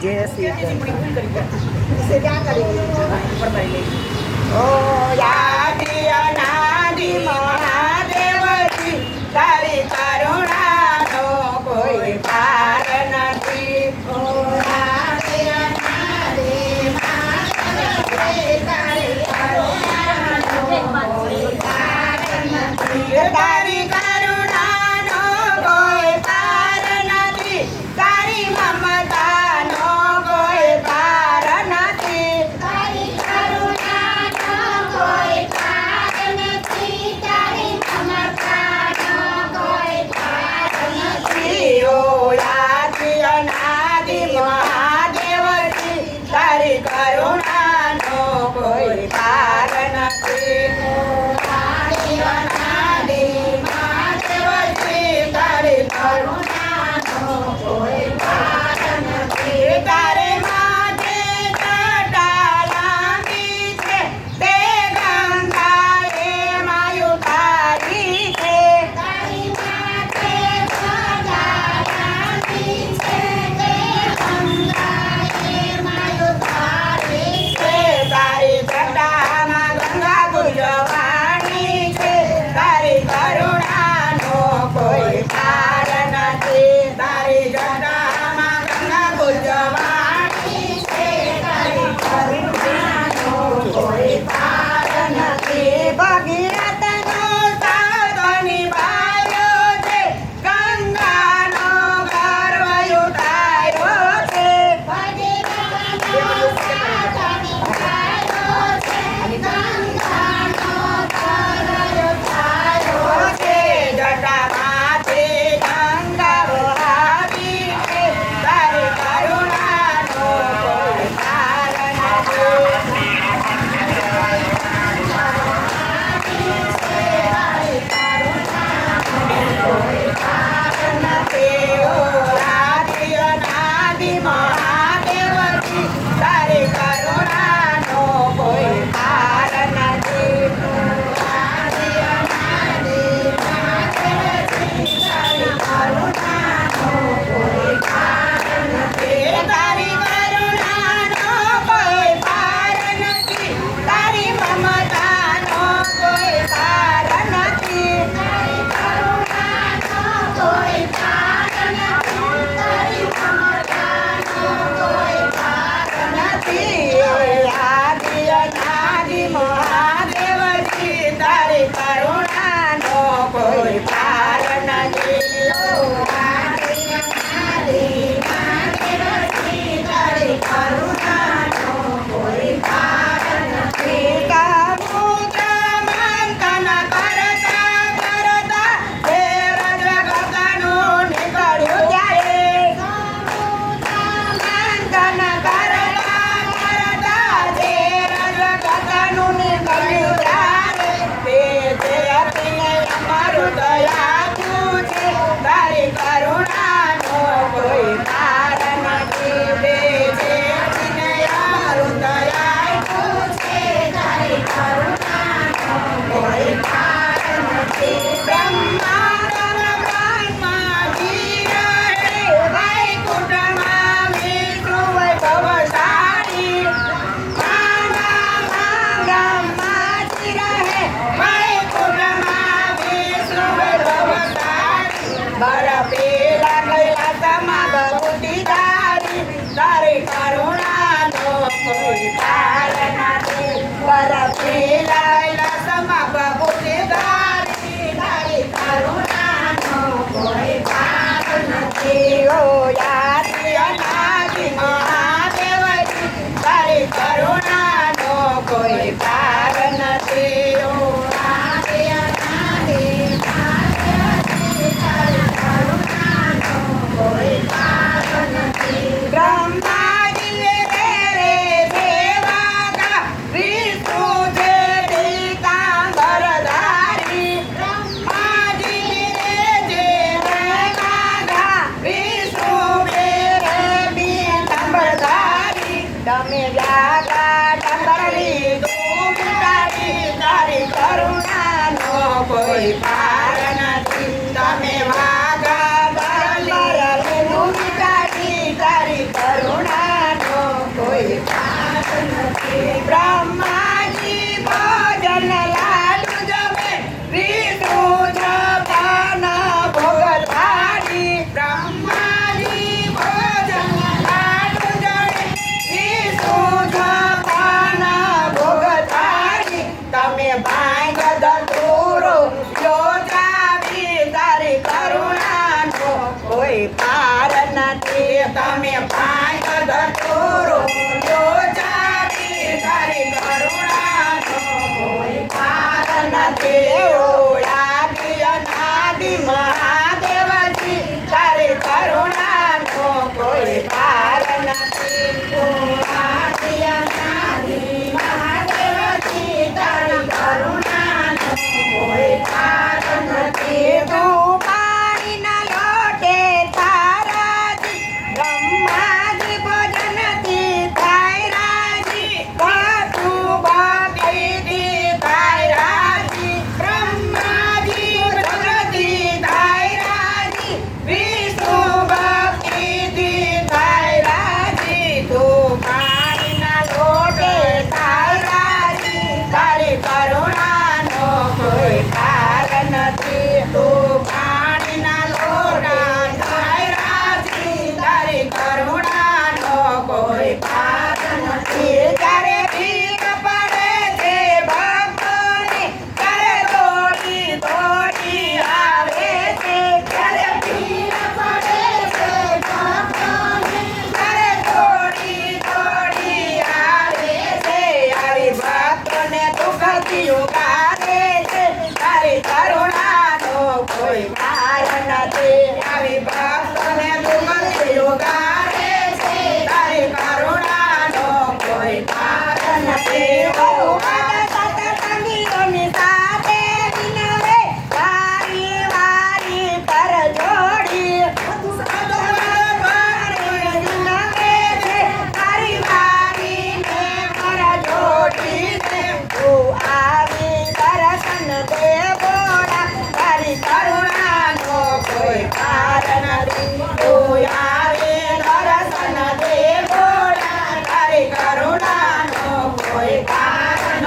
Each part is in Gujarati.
જય શ્રી કૃષ્ણ કોઈ પાર નથી તમે ભાઈ કદરો યો જાતી તારી કરુણા તો કોઈ પાર નથી. ઓળા પ્રિય નાદી મહાદેવજી, તારી કરુણા કોઈ પાર નથી. Deus.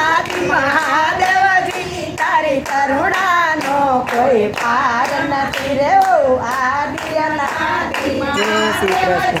ભોળાનાથ મહાદેવજી કરુણાનો કોઈ પાર નથી રેવું આદિ અનાદિ. જય શ્રી કૃષ્ણ.